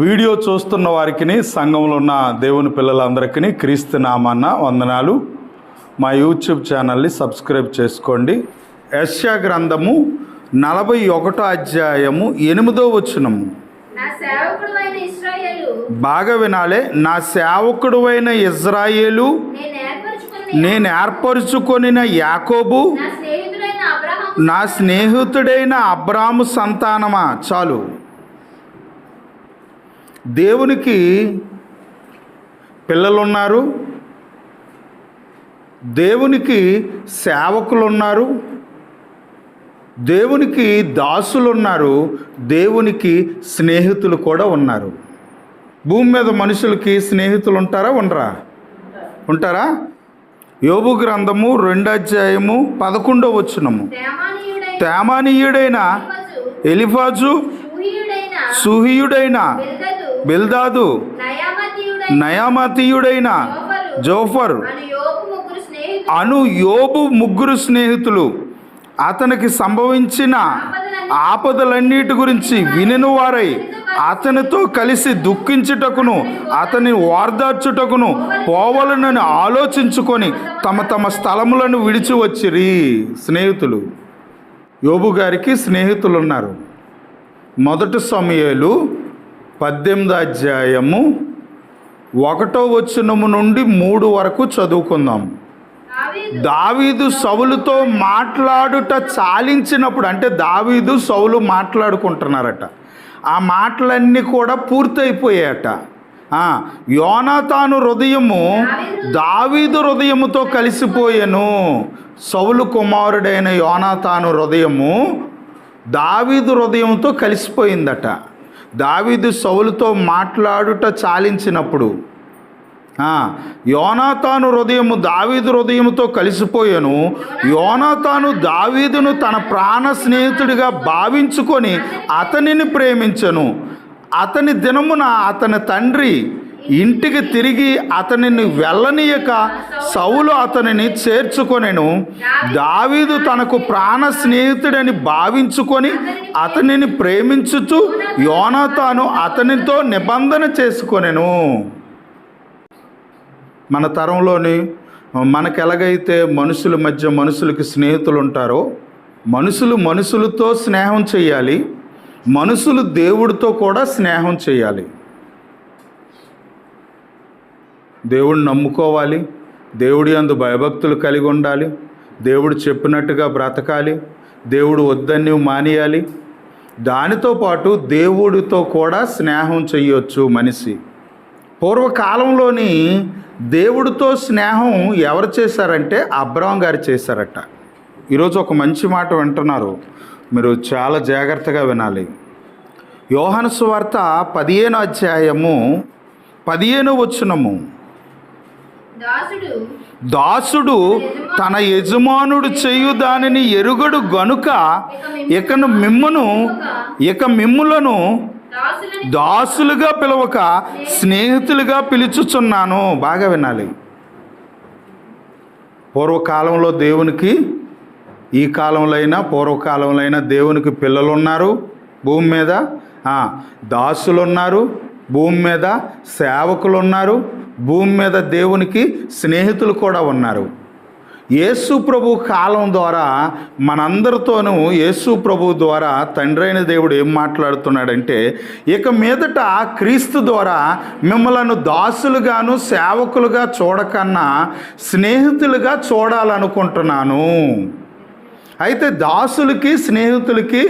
Video చూస్తున్న వారికి సంఘంలో ఉన్న దేవుని పిల్లలందరికీ క్రీస్తు నామాన్న వందనాలు. మా యూట్యూబ్ ఛానల్ని సబ్స్క్రైబ్ చేసుకోండి. యశ్యా గ్రంథము నలభై ఒకటో అధ్యాయము ఎనిమిదో వచనము. బాగా వినాలే నా సేవకుడు అయిన ఇజ్రాయేలు. నేను ఏర్పరచుకున్న ఏర్పరచుకొనిన యాకోబు. నా స్నేహితుడైన అబ్రహాం నా స్నేహితుడైన అబ్రాము సంతానమా? చాలు. దేవునికి పిల్లలున్నారు దేవునికి సేవకులు ఉన్నారు దేవునికి దాసులు ఉన్నారు దేవునికి స్నేహితులు కూడా ఉన్నారు. భూమి మీద మనుషులకి స్నేహితులు ఉంటారా ఉండరా? ఉంటారా? యోబు గ్రంథము రెండో అధ్యాయము పదకొండో వచనము. తేమానీయుడైన ఎలిఫజు, సుహియుడైన బిల్దదు నయామతీయుడైన జోఫర్ అను యోగు ముగ్గురు స్నేహితులు. అను యోబు ముగ్గురు స్నేహితులు. అతనికి సంభవించిన ఆపదలన్నిటి గురించి వినిన వారై అతనితో కలిసి దుఃఖించుటకును అతని వార్దార్చుటకును పోవలనని ఆలోచించుకొని తమ తమ స్థలములను విడిచి వచ్చిరి స్నేహితులు. యోబు గారికి స్నేహితులు ఉన్నారు మొదటి సమయాలు పద్దెనిమిది అధ్యాయము ఒకటో వచనము నుండి మూడు వరకు చదువుకుందాం. దావీదు సౌలుతో మాట్లాడుట చాలించినప్పుడు అంటే దావీదు సౌలు మాట్లాడుకుంటున్నారట. ఆ మాటలన్నీ కూడా పూర్తయిపోయాయట. యోనాతాను హృదయము దావీదు హృదయముతో కలిసిపోయాను. సౌలు కుమారుడైన యోనాతాను హృదయము దావీదు హృదయంతో కలిసిపోయిందట. దావీదు సౌలుతో మాట్లాడుట చాలించినప్పుడు యోనాతాను హృదయము దావీదు హృదయముతో కలిసిపోయాను. యోనాతాను దావీదును తన ప్రాణ స్నేహితుడిగా భావించుకొని అతనిని ప్రేమించను. అతని దినమున అతని తండ్రి ఇంటికి తిరిగి అతనిని వెళ్ళనీయక సౌలు అతనిని చేర్చుకొనెను. దావీదు తనకు ప్రాణ స్నేహితుడని భావించుకొని అతనిని ప్రేమించుచు యోనాతాను అతనితో నిబంధన చేసుకొనెను. మన తరంలోని మనకు ఎలాగైతే మనుషుల మధ్య మనుషులకి స్నేహితులు ఉంటారో మనుషులు మనుషులతో స్నేహం చేయాలి మనుషులు దేవుడితో కూడా స్నేహం చేయాలి. దేవుడిని నమ్ముకోవాలి. దేవుడి అందు భయభక్తులు కలిగి ఉండాలి. దేవుడు చెప్పినట్టుగా బ్రతకాలి. దేవుడు వద్దని మానేయాలి. దానితో పాటు దేవుడితో కూడా స్నేహం చేయొచ్చు మనిషి. పూర్వకాలంలోని దేవుడితో స్నేహం ఎవరు చేశారంటే అబ్రాహం గారు చేశారట. ఈరోజు ఒక మంచి మాట వింటున్నారు. మీరు చాలా జాగ్రత్తగా వినాలి. యోహాను సువార్త పదిహేను అధ్యాయము పదిహేను వచ్చినము దాసుడు తన యజమానుడు చేయు దానిని ఎరుగడు గనుక ఇకను మిమ్మును ఇక మిమ్ములను దాసులుగా పిలవక స్నేహితులుగా పిలుచుచున్నాను. బాగా వినాలి. పూర్వకాలంలో దేవునికి ఈ కాలంలో అయినా పూర్వకాలంలో అయినా దేవునికి పిల్లలు ఉన్నారు భూమి మీద. దాసులు ఉన్నారు భూమి మీద సేవకులు ఉన్నారు భూమి మీద దేవునికి స్నేహితులు కూడా ఉన్నారు. యేసు ప్రభు కాలం ద్వారా మనందరితోనూ యేసు ప్రభు ద్వారా తండ్రైన దేవుడు ఏం మాట్లాడుతున్నాడంటే ఇక మీదట క్రీస్తు ద్వారా మిమ్మలను దాసులుగాను సేవకులుగా చూడకన్నా స్నేహితులుగా చూడాలనుకుంటున్నాను. అయితే దాసులకి స్నేహితులకి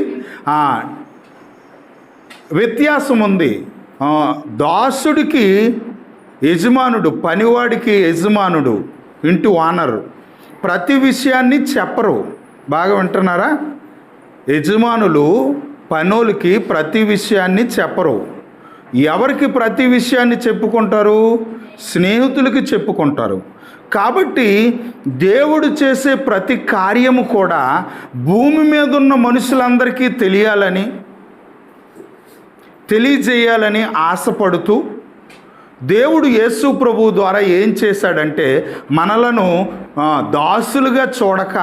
వ్యత్యాసం ఉంది దాసుడికి యజమానుడు పనివాడికి యజమానుడు ఇంటి ఓనర్. ప్రతి విషయాన్ని చెప్పరు. బాగా వింటున్నారా? యజమానులు పనులకి ప్రతి విషయాన్ని చెప్పరు. ఎవరికి ప్రతి విషయాన్ని చెప్పుకుంటారు? స్నేహితులకి చెప్పుకుంటారు. కాబట్టి దేవుడు చేసే ప్రతి కార్యము కూడా భూమి మీద ఉన్న మనుషులందరికీ తెలియాలని తెలియజేయాలని ఆశపడుతూ దేవుడు యేసు ప్రభు ద్వారా ఏం చేశాడంటే మనలను దాసులుగా చూడక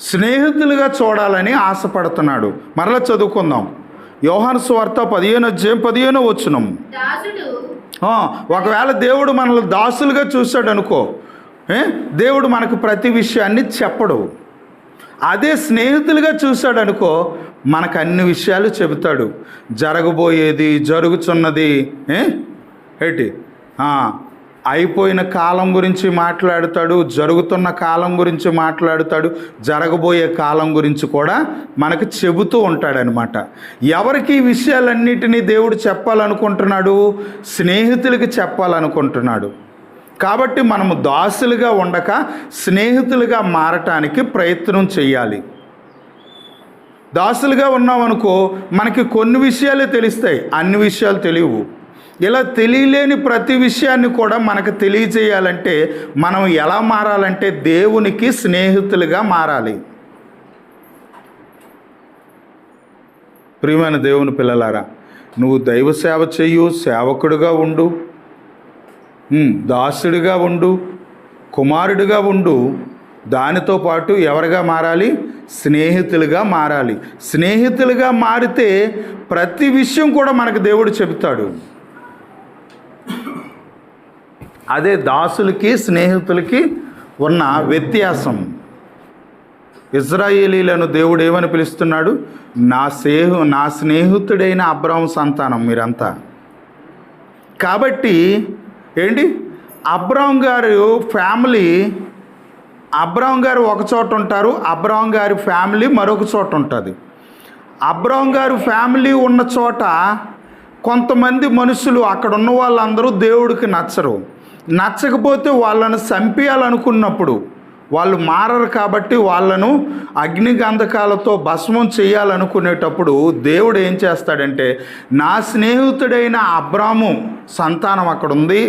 స్నేహితులుగా చూడాలని ఆశపడుతున్నాడు. మరలా చదువుకుందాం. యోహాను స్వార్త పదిహేను అధ్యాయం పదిహేనో వచ్చునం ఒకవేళ దేవుడు మనల్ని దాసులుగా చూశాడు అనుకో ఏ? దేవుడు మనకు ప్రతి విషయాన్ని చెప్పడు. అదే స్నేహితులుగా చూశాడు అనుకో మనకు అన్ని విషయాలు చెబుతాడు. జరగబోయేది జరుగుతున్నది ఏంటి? అయిపోయిన కాలం గురించి మాట్లాడుతాడు జరుగుతున్న కాలం గురించి మాట్లాడుతాడు జరగబోయే కాలం గురించి కూడా మనకు చెబుతూ ఉంటాడనమాట. ఎవరికి ఈ విషయాలన్నిటినీ దేవుడు చెప్పాలనుకుంటున్నాడు? స్నేహితులకి చెప్పాలనుకుంటున్నాడు. కాబట్టి మనము దాసులుగా ఉండక స్నేహితులుగా మారటానికి ప్రయత్నం చేయాలి. దాసులుగా ఉన్నామనుకో మనకి కొన్ని విషయాలే తెలుస్తాయి అన్ని విషయాలు తెలియవు. ఇలా తెలియలేని ప్రతి విషయాన్ని కూడా మనకు తెలియజేయాలంటే మనం ఎలా మారాలంటే దేవునికి స్నేహితులుగా మారాలి. ప్రియమైన దేవుని పిల్లలారా నువ్వు దైవ సేవ చెయ్యు సేవకుడుగా ఉండు. దాసుడిగా ఉండు కుమారుడిగా ఉండు దానితో పాటు ఎవరిగా మారాలి? స్నేహితులుగా మారాలి. స్నేహితులుగా మారితే ప్రతి విషయం కూడా మనకు దేవుడు చెబుతాడు. అదే దాసులకి స్నేహితులకి ఉన్న వ్యత్యాసం. ఇజ్రాయేలీలను దేవుడు ఏమని పిలుస్తున్నాడు? నా స్నేహు నా స్నేహితుడైన అబ్రాహం సంతానం మీరంతా. కాబట్టి ఏంటి? అబ్రాహం గారు ఫ్యామిలీ అబ్రాహం గారు ఒక చోట ఉంటారు అబ్రాహం గారి ఫ్యామిలీ మరొక చోట ఉంటుంది. అబ్రాహం గారు ఫ్యామిలీ ఉన్న చోట కొంతమంది మనుషులు అక్కడ ఉన్న వాళ్ళందరూ దేవుడికి నచ్చరు. నచ్చకపోతే వాళ్ళని చంపేయాలనుకున్నప్పుడు వాళ్ళు మారరు కాబట్టి వాళ్ళను అగ్ని గంధకాలతో భస్మం చేయాలనుకునేటప్పుడు దేవుడు ఏం చేస్తాడంటే నా స్నేహితుడైన అబ్రాము సంతానం అక్కడ ఉంది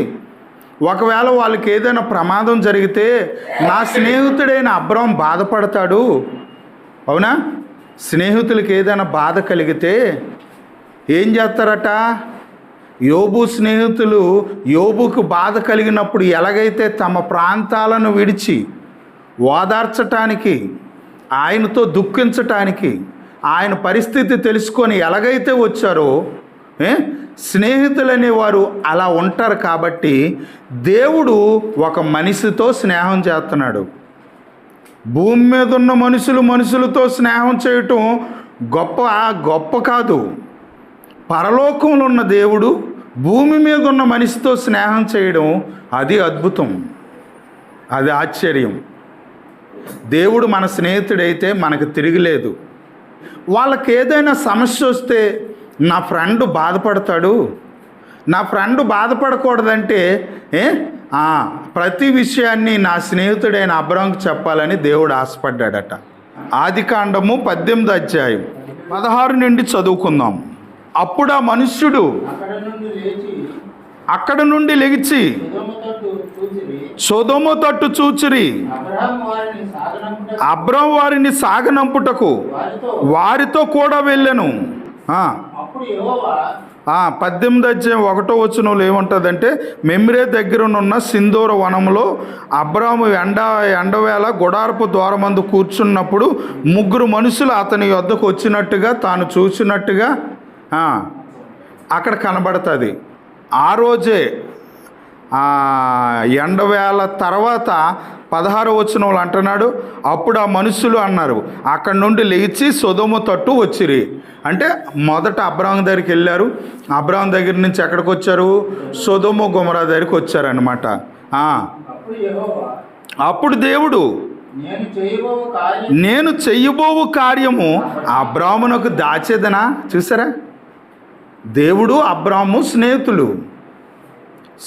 ఒకవేళ వాళ్ళకి ఏదైనా ప్రమాదం జరిగితే నా స్నేహితుడైన అబ్రాం బాధపడతాడు. అవునా? స్నేహితులకి ఏదైనా బాధ కలిగితే ఏం చేస్తారట? యోబు స్నేహితులు యోబుకు బాధ కలిగినప్పుడు ఎలాగైతే తమ ప్రాంతాలను విడిచి ఓదార్చటానికి ఆయనతో దుఃఖించటానికి ఆయన పరిస్థితి తెలుసుకొని ఎలాగైతే వచ్చారో ఏ? స్నేహితులనే వారు అలా ఉంటారు కాబట్టి దేవుడు ఒక మనిషితో స్నేహం చేస్తున్నాడు. భూమి మీద ఉన్న మనుషులు మనుషులతో స్నేహం చేయటం గొప్ప గొప్ప కాదు. పరలోకంలో ఉన్న దేవుడు భూమి మీద ఉన్న మనిషితో స్నేహం చేయడం అది అద్భుతం. అది ఆశ్చర్యం. దేవుడు మన స్నేహితుడైతే మనకు తిరిగిలేదు. వాళ్ళకి ఏదైనా సమస్య వస్తే నా ఫ్రెండ్ బాధపడతాడు. నా ఫ్రెండ్ బాధపడకూడదంటే ఏ? ప్రతి విషయాన్ని నా స్నేహితుడైన అబ్రాంకి చెప్పాలని దేవుడు ఆశపడ్డాడట. ఆది కాండము పద్దెనిమిది అధ్యాయం పదహారు నుండి చదువుకుందాం. అప్పుడు ఆ మనుష్యుడు అక్కడ నుండి లెగిచి తట్టు సొదొమ తట్టు చూచిరి. వారిని అబ్రం వారిని సాగనంపుటకు వారితో కూడా వెళ్ళాను. పద్దెనిమిది అధ్యాయం ఒకటో వచ్చినోళ్ళు ఏముంటుందంటే మెమ్రే దగ్గరనున్న సింధూర వనంలో అబ్రాము ఎండ ఎండవేళ గుడారపు ద్వారమందు కూర్చున్నప్పుడు ముగ్గురు మనుషులు అతని వద్దకు వచ్చినట్టుగా తాను చూసినట్టుగా అక్కడ కనబడుతుంది. ఆ రోజే ఎండవేళ తర్వాత పదహారు వచనంలో అంటున్నాడు అప్పుడు ఆ మనుషులు అన్నారు అక్కడి నుండి లేచి సొదొమ తట్టు వచ్చిరి. అంటే మొదట అబ్రాహం దగ్గరికి వెళ్ళారు అబ్రాహం దగ్గర నుంచి ఎక్కడికి వచ్చారు? సొదొమ గుమరా దగ్గరికి వచ్చారనమాట అప్పుడు దేవుడు నేను చెయ్యబోవు కార్యము అబ్రాహ్మణకు దాచేదనా? చూసారా? దేవుడు అబ్రాహ్ము స్నేహితులు.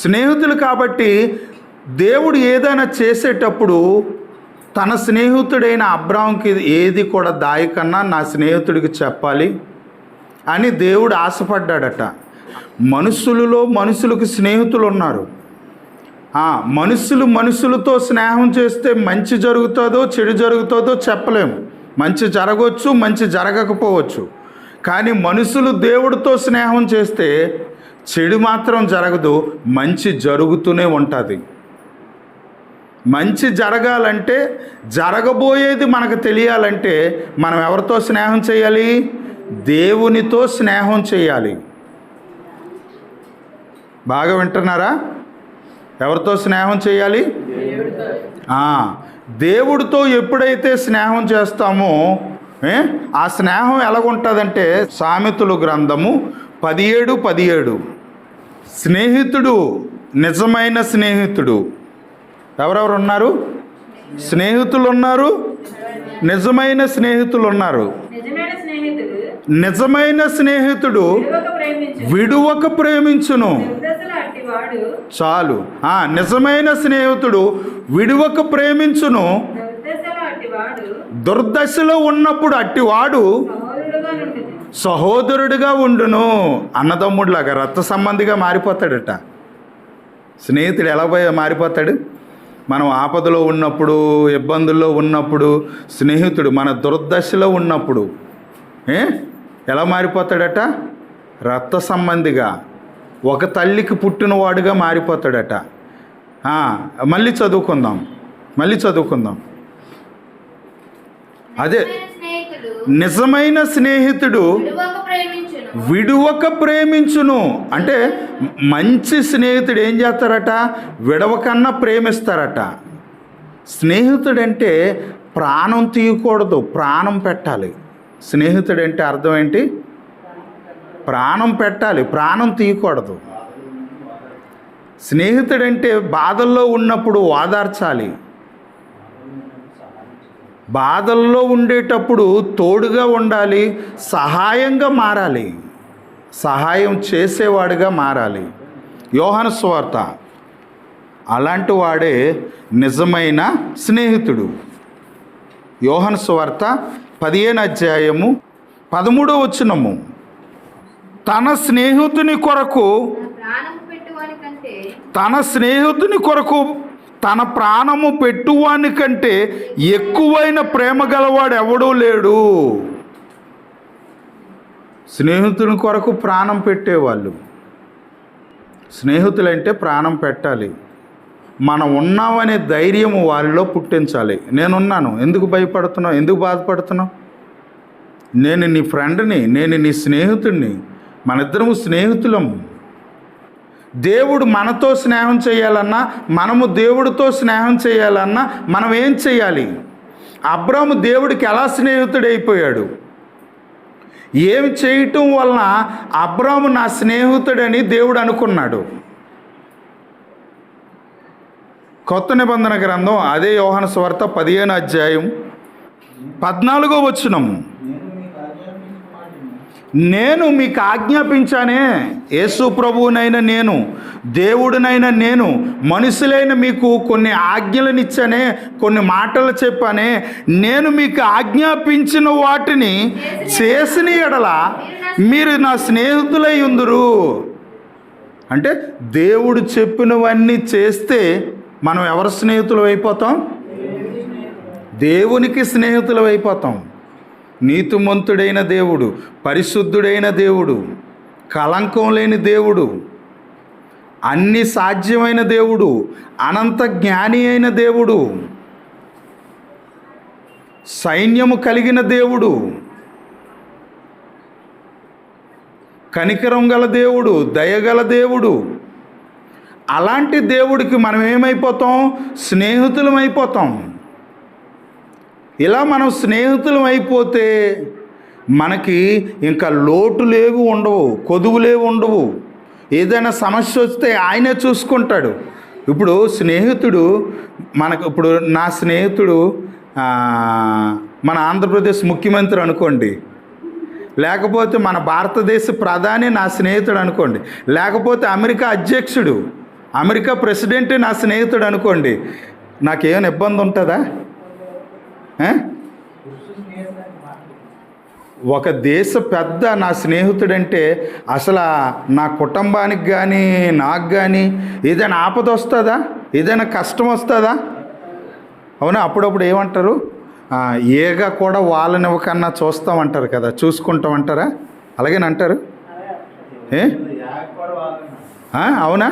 స్నేహితులు కాబట్టి దేవుడు ఏదైనా చేసేటప్పుడు తన స్నేహితుడైన అబ్రాహంకి ఏది కూడా దాయకన్నా నా స్నేహితుడికి చెప్పాలి అని దేవుడు ఆశపడ్డాడట. మనుషులలో మనుషులకు స్నేహితులు ఉన్నారు. మనుషులు మనుషులతో స్నేహం చేస్తే మంచి జరుగుతుందో చెడు జరుగుతుందో చెప్పలేము. మంచి జరగవచ్చు మంచి జరగకపోవచ్చు. కానీ మనుషులు దేవుడితో స్నేహం చేస్తే చెడు మాత్రం జరగదు మంచి జరుగుతూనే ఉంటుంది. మంచి జరగాలంటే జరగబోయేది మనకు తెలియాలంటే మనం ఎవరితో స్నేహం చేయాలి? దేవునితో స్నేహం చేయాలి. బాగా వింటున్నారా? ఎవరితో స్నేహం చేయాలి? దేవుడితో ఎప్పుడైతే స్నేహం చేస్తామో ఆ స్నేహం ఎలాగుంటుందంటే సామెతలు గ్రంథము పదిహేడు పదిహేడు. స్నేహితుడు నిజమైన స్నేహితుడు. ఎవరెవరు ఉన్నారు స్నేహితులు ఉన్నారు నిజమైన స్నేహితులు ఉన్నారు నిజమైన స్నేహితుడు విడువక ప్రేమించును. చాలు. ఆ నిజమైన స్నేహితుడు విడువక ప్రేమించును. దుర్దశల ఉన్నప్పుడు అట్టివాడు సహోదరుడుగా ఉండును. అన్నదమ్ముడిలాగా రక్త సంబంధిగా మారిపోతాడట. స్నేహితుడు ఎలా పోయి మారిపోతాడు? మనం ఆపదలో ఉన్నప్పుడు ఇబ్బందుల్లో ఉన్నప్పుడు స్నేహితుడు మన దుర్దశలో ఉన్నప్పుడు ఏ? ఎలా మారిపోతాడట? రక్త సంబంధిగా. ఒక తల్లికి పుట్టినవాడుగా మారిపోతాడట. మళ్ళీ చదువుకుందాం. మళ్ళీ చదువుకుందాం. అదే. నిజమైన స్నేహితుడు నిజమైన ప్రేమించును విడువక ప్రేమించును. అంటే మంచి స్నేహితుడు ఏం చేస్తారట? విడవకన్నా ప్రేమిస్తారట. స్నేహితుడంటే ప్రాణం తీయకూడదు ప్రాణం పెట్టాలి. స్నేహితుడంటే అర్థం ఏంటి? ప్రాణం పెట్టాలి ప్రాణం తీయకూడదు. స్నేహితుడంటే బాధల్లో ఉన్నప్పుడు ఓదార్చాలి. బాధల్లో ఉండేటప్పుడు తోడుగా ఉండాలి సహాయంగా మారాలి సహాయం చేసేవాడిగా మారాలి. యోహాను స్వార్త. అలాంటి వాడే నిజమైన స్నేహితుడు. యోహాను స్వార్త పదిహేను అధ్యాయము పదమూడో వచనము. తన స్నేహితుని కొరకు తన స్నేహితుని కొరకు తన ప్రాణము పెట్టువాని కంటే ఎక్కువైన ప్రేమ గలవాడు ఎవడూ లేడు. స్నేహితుని కొరకు ప్రాణం పెట్టేవాళ్ళు. స్నేహితులంటే ప్రాణం పెట్టాలి. మనం ఉన్నామనే ధైర్యం వారిలో పుట్టించాలి. నేనున్నాను. ఎందుకు భయపడుతున్నావు? ఎందుకు బాధపడుతున్నావు? నేను నీ ఫ్రెండ్ని నేను నీ స్నేహితుడిని మన ఇద్దరము స్నేహితులం దేవుడు మనతో స్నేహం చేయాలన్నా మనము దేవుడితో స్నేహం చేయాలన్నా మనం ఏం చేయాలి? అబ్రాము దేవుడికి ఎలా స్నేహితుడైపోయాడు? ఏమి చేయటం వలన అబ్రాము నా స్నేహితుడని దేవుడు అనుకున్నాడు? కొత్త నిబంధన గ్రంథం అదే యోహన స్వార్త పదిహేను అధ్యాయం పద్నాలుగో వచ్చినం నేను మీకు ఆజ్ఞాపించానే. యేసు ప్రభువునైన నేను దేవుడినైన నేను మనుషులైన మీకు కొన్ని ఆజ్ఞలనిచ్చానే కొన్ని మాటలు చెప్పానే. నేను మీకు ఆజ్ఞాపించిన వాటిని చేసిన ఎడల మీరు నా స్నేహితులై ఉందరు. అంటే దేవుడు చెప్పినవన్నీ చేస్తే మనం ఎవరి స్నేహితులు అయిపోతాం? దేవునికి స్నేహితులు అయిపోతాం. నీతిమంతుడైన దేవుడు పరిశుద్ధుడైన దేవుడు కలంకం లేని దేవుడు అన్ని సాధ్యమైన దేవుడు అనంత జ్ఞాని అయిన దేవుడు సైన్యము కలిగిన దేవుడు కనికరం గల దేవుడు దయగల దేవుడు. అలాంటి దేవుడికి మనం ఏమైపోతాం స్నేహితులమైపోతాం. ఇలా మనం స్నేహితులం అయిపోతే మనకి ఇంకా లోటులేవి ఉండవు కొదువులేవి ఉండవు. ఏదైనా సమస్య వస్తే ఆయనే చూసుకుంటాడు. ఇప్పుడు స్నేహితుడు మనకు ఇప్పుడు నా స్నేహితుడు మన ఆంధ్రప్రదేశ్ ముఖ్యమంత్రి అనుకోండి. లేకపోతే మన భారతదేశ ప్రధాని నా స్నేహితుడు అనుకోండి. లేకపోతే అమెరికా అధ్యక్షుడు అమెరికా ప్రెసిడెంట్ నా స్నేహితుడు అనుకోండి. నాకేమైనా ఇబ్బంది ఉంటుందా? ఒక దేశ పెద్ద నా స్నేహితుడంటే అసలు నా కుటుంబానికి కానీ నాకు కానీ ఏదైనా ఆపద వస్తుందా? ఏదైనా కష్టం వస్తుందా? అవునా? అప్పుడప్పుడు ఏమంటారు? ఏగా కూడా వాళ్ళనివ్వకన్నా చూస్తామంటారు కదా చూసుకుంటామంటారా? అలాగేనంటారు? ఏ? వాళ్ళని అవునా?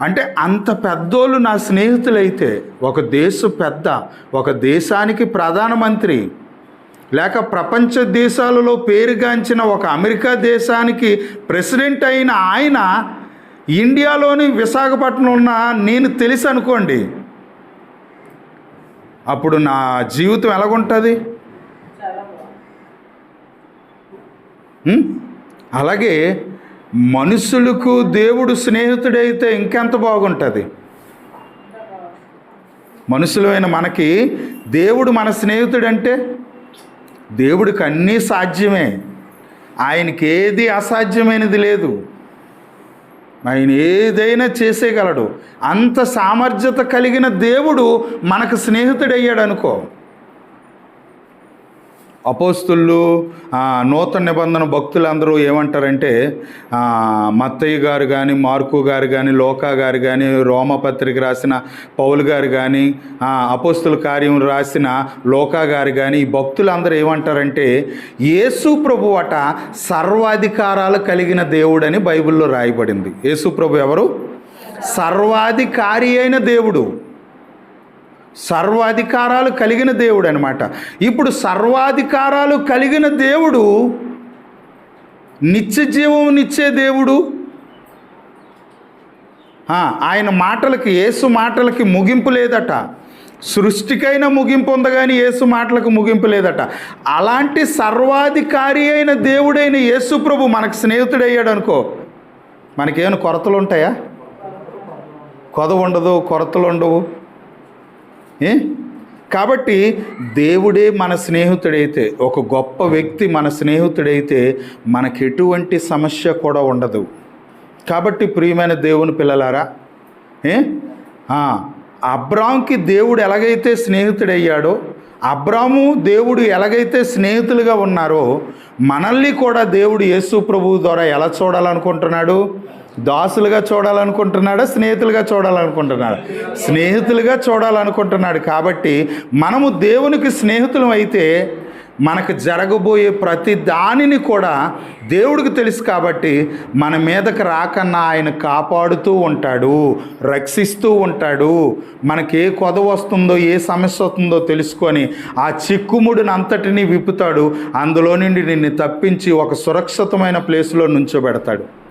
అంటే అంత పెద్దోళ్ళు నా స్నేహితులైతే ఒక దేశ పెద్ద ఒక దేశానికి ప్రధానమంత్రి లేక ప్రపంచ దేశాలలో పేరుగాంచిన ఒక అమెరికా దేశానికి ప్రెసిడెంట్ అయిన ఆయన ఇండియాలోని విశాఖపట్నం ఉన్న నేను తెలుసు అనుకోండి. అప్పుడు నా జీవితం ఎలాగుంటుంది? అలాగే మనుషులకు దేవుడు స్నేహితుడైతే ఇంకెంత బాగుంటుంది? మనుషులమైన మనకి దేవుడు మన స్నేహితుడంటే దేవుడికి అన్నీ సాధ్యమే. ఆయనకి ఏది అసాధ్యమైనది లేదు. ఆయన ఏదైనా చేసేయగలడు. అంత సామర్థ్యత కలిగిన దేవుడు మనకు స్నేహితుడయ్యాడు అనుకో అపోస్తులు నూతన నిబంధన భక్తులందరూ ఏమంటారంటే మత్తయ్య గారు కానీ మార్కు గారు కానీ లోకా గారు కానీ రోమపత్రిక రాసిన పౌలు గారు కానీ అపోస్తుల కార్యం రాసిన లోకా గారు కానీ ఈ భక్తులందరూ ఏమంటారంటే యేసు ప్రభు అట సర్వాధికారాలు కలిగిన దేవుడని బైబిల్లో రాయబడింది. యేసు ప్రభు ఎవరు? సర్వాధికారి అయిన దేవుడు. సర్వాధికారాలు కలిగిన దేవుడు అనమాట ఇప్పుడు సర్వాధికారాలు కలిగిన దేవుడు నిత్య జీవమునిచ్చే దేవుడు? ఆయన మాటలకి యేసు మాటలకి ముగింపు లేదట. సృష్టికైన ముగింపు ఉంది కానీ యేసు మాటలకు ముగింపు లేదట. అలాంటి సర్వాధికారి అయిన దేవుడైన యేసు ప్రభు మనకు స్నేహితుడయ్యాడు అనుకో. మనకేమైనా కొరతలు ఉంటాయా? కొదవ ఉండదు కొరతలు ఉండవు. కాబట్టి దేవుడే మన స్నేహితుడైతే ఒక గొప్ప వ్యక్తి మన స్నేహితుడైతే మనకి ఎటువంటి సమస్య కూడా ఉండదు. కాబట్టి ప్రియమైన దేవుని పిల్లలారా ఏ? అబ్రామ్కి దేవుడు ఎలాగైతే స్నేహితుడయ్యాడో అబ్రాము దేవుడు ఎలాగైతే స్నేహితులుగా ఉన్నారో మనల్ని కూడా దేవుడు యేసు ప్రభువు ద్వారా ఎలా చూడాలనుకుంటున్నాడు? దాసులుగా చూడాలనుకుంటున్నాడా స్నేహితులుగా చూడాలనుకుంటున్నాడు? స్నేహితులుగా చూడాలనుకుంటున్నాడు. కాబట్టి మనము దేవునికి స్నేహితులం అయితే మనకు జరగబోయే ప్రతి దానిని కూడా దేవుడికి తెలుసు కాబట్టి మన మీదకు రాకన్నా ఆయన కాపాడుతూ ఉంటాడు రక్షిస్తూ ఉంటాడు. మనకి ఏ కొద వస్తుందో ఏ సమస్య వస్తుందో తెలుసుకొని ఆ చిక్కుముడిని అంతటినీ విప్పుతాడు. అందులో నుండి నిన్ను తప్పించి ఒక సురక్షితమైన ప్లేస్లో నుంచోబెడతాడు.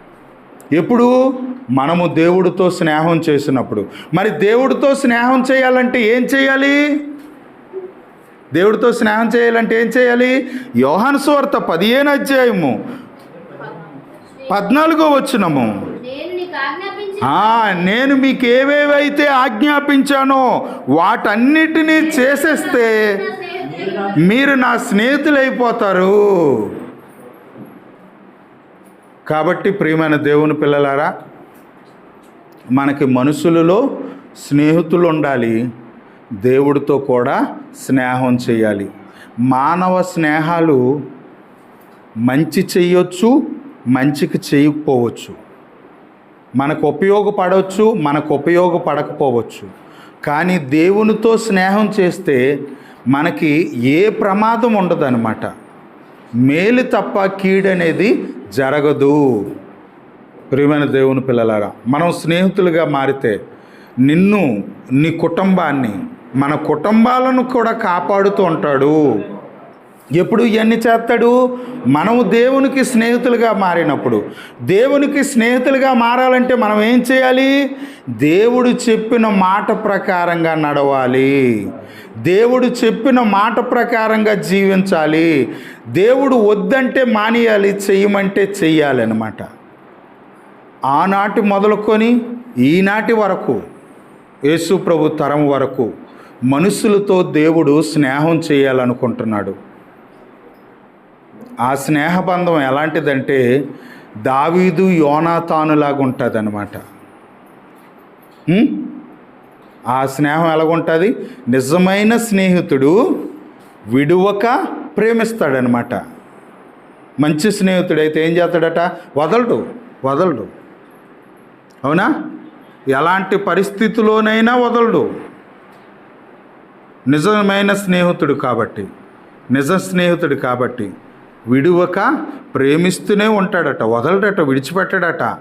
ఎప్పుడు? మనము దేవుడితో స్నేహం చేసినప్పుడు. మరి దేవుడితో స్నేహం చేయాలంటే ఏం చేయాలి? దేవుడితో స్నేహం చేయాలంటే ఏం చేయాలి? యోహాను సువార్త పదిహేను అధ్యాయము పద్నాలుగో వచ్చినము నేను మీకు ఏవేవైతే ఆజ్ఞాపించానో వాటన్నిటినీ చేసేస్తే నా స్నేహితులు మీరు నా స్నేహితులైపోతారు. కాబట్టి ప్రియమైన దేవుని పిల్లలారా మనకి మనుషులలో స్నేహితులు ఉండాలి దేవుడితో కూడా స్నేహం చేయాలి. మానవ స్నేహాలు మంచి చేయొచ్చు మంచికి చేయకపోవచ్చు. మనకు ఉపయోగపడవచ్చు మనకు ఉపయోగపడకపోవచ్చు. కానీ దేవునితో స్నేహం చేస్తే మనకి ఏ ప్రమాదం ఉండదన్నమాట. మేలు తప్ప కీడనేది జరగదు. ప్రియమైన దేవుని పిల్లలారా మనం స్నేహితులుగా మారితే నిన్ను నీ కుటుంబాన్ని మన కుటుంబాలను కూడా కాపాడుతూ ఉంటాడు. ఎప్పుడు ఇవన్నీ చేస్తాడు? మనము దేవునికి స్నేహితులుగా మారినప్పుడు. దేవునికి స్నేహితులుగా మారాలంటే మనం ఏం చేయాలి? దేవుడు చెప్పిన మాట ప్రకారంగా నడవాలి. దేవుడు చెప్పిన మాట ప్రకారంగా జీవించాలి. దేవుడు వద్దంటే మానేయాలి చెయ్యమంటే చెయ్యాలి అనమాట ఆనాటి మొదలుకొని ఈనాటి వరకు యేసు ప్రభు తరం వరకు మనుషులతో దేవుడు స్నేహం చేయాలనుకుంటున్నాడు. ఆ స్నేహబంధం ఎలాంటిదంటే దావీదు యోనాతానులాగా ఉంటుంది అనమాట ఆ స్నేహం ఎలాగుంటుంది? నిజమైన స్నేహితుడు విడువక ప్రేమిస్తాడనమాట. మంచి స్నేహితుడైతే ఏం చేస్తాడట? వదలడు వదలడు. అవునా? ఎలాంటి పరిస్థితిలోనైనా వదలడు. నిజమైన స్నేహితుడు కాబట్టి నిజ స్నేహితుడు కాబట్టి విడువక ప్రేమిస్తూనే ఉంటాడట వదలడట విడిచిపెట్టాడట.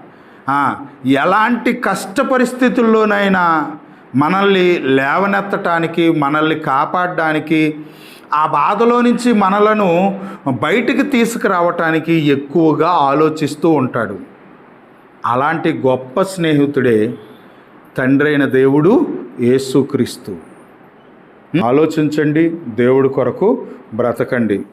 ఎలాంటి కష్ట పరిస్థితుల్లోనైనా మనల్ని లేవనెత్తటానికి మనల్ని కాపాడడానికి ఆ బాధలో నుంచి మనలను బయటికి తీసుకురావటానికి ఎక్కువగా ఆలోచిస్తూ ఉంటాడు. అలాంటి గొప్ప స్నేహితుడే తండ్రి అయిన దేవుడు యేసుక్రీస్తు. ఆలోచించండి దేవుడి కొరకు బ్రతకండి.